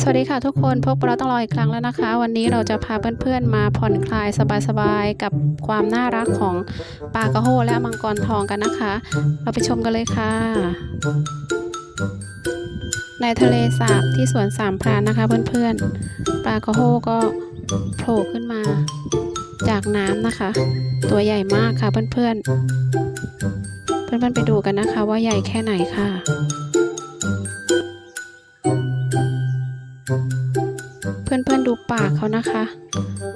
สวัสดีค่ะทุกคนพบกับเราต้องรออีกครั้งแล้วนะคะ วันนี้เราจะพาเพื่อนๆมาผ่อนคลายสบายๆกับความน่ารักของปลากระโฮและมังกรทองกันนะคะ เราไปชมกันเลยค่ะ ในทะเลสาบที่สวนสามพรานนะคะ เพื่อนๆปลากระโฮก็โผล่ขึ้นมาจากน้ำนะคะ ตัวใหญ่มากค่ะเพื่อนๆเพื่อนๆไปดูกันนะคะว่าใหญ่แค่ไหนค่ะ เพื่อนๆดูปากเขานะคะ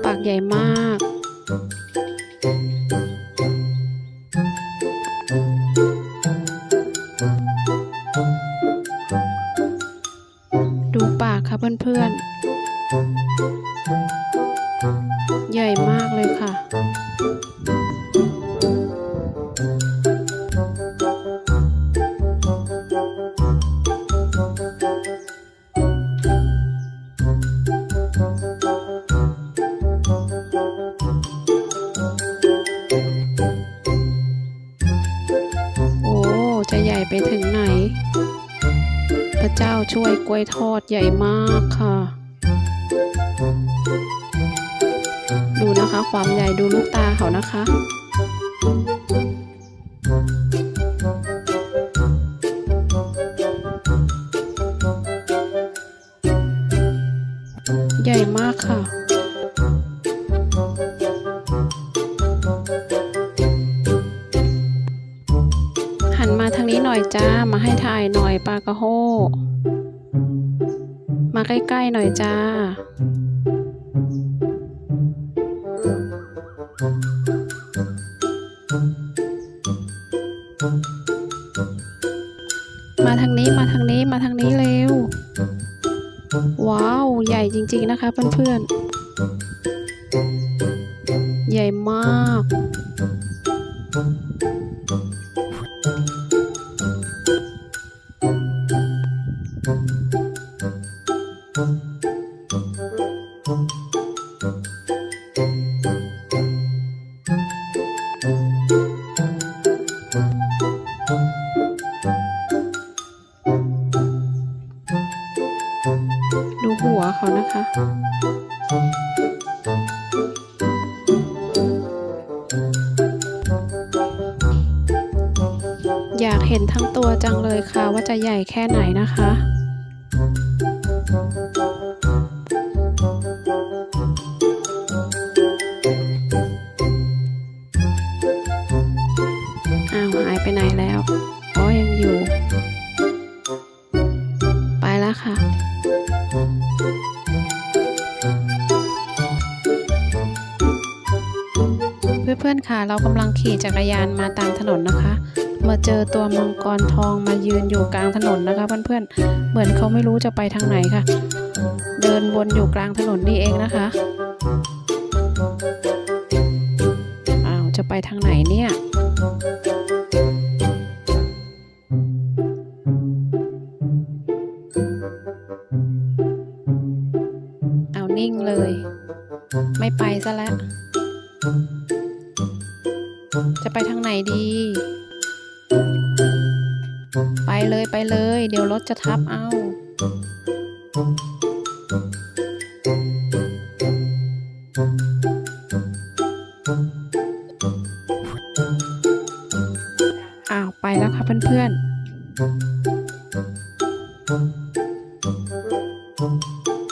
ปากใหญ่มาก ดูปากค่ะเพื่อนๆ ใหญ่มากเลยค่ะ ไปถึงไหน พระเจ้าช่วยกล้วยทอดใหญ่มากค่ะ ดูนะคะความใหญ่ดูลูกตาเขานะคะใหญ่มากค่ะ นี้หน่อยจ้า มาให้ถ่ายหน่อยปลากระโฮมาใกล้ ๆ หน่อยจ้า มาทางนี้มาทางนี้มาทางนี้เร็ว ว้าว ใหญ่จริง ๆ นะคะ เพื่อน ๆ ใหญ่มาก ดูหัวเขานะคะอยากเห็นทั้งตัวจังเลยค่ะว่าจะใหญ่แค่ไหนนะคะ หายไปไหนแล้วอ๋อยังอยู่ ไปแล้วค่ะ เพื่อนๆค่ะ เรากำลังขี่จักรยานมาตามถนนนะคะ มาเจอตัวมังกรทองมายืนอยู่กลางถนนนะคะ เพื่อนๆ เหมือนเขาไม่รู้จะไปทางไหนค่ะ เดินวนอยู่กลางถนนนี่เองนะคะอ้าวจะไปทางไหนเนี่ย นิ่งเลย ไม่ไปซะแล้ว จะไปทางไหนดี ไปเลยไปเลย เดี๋ยวรถจะทับเอา อ้าว ไปแล้วค่ะเพื่อนๆ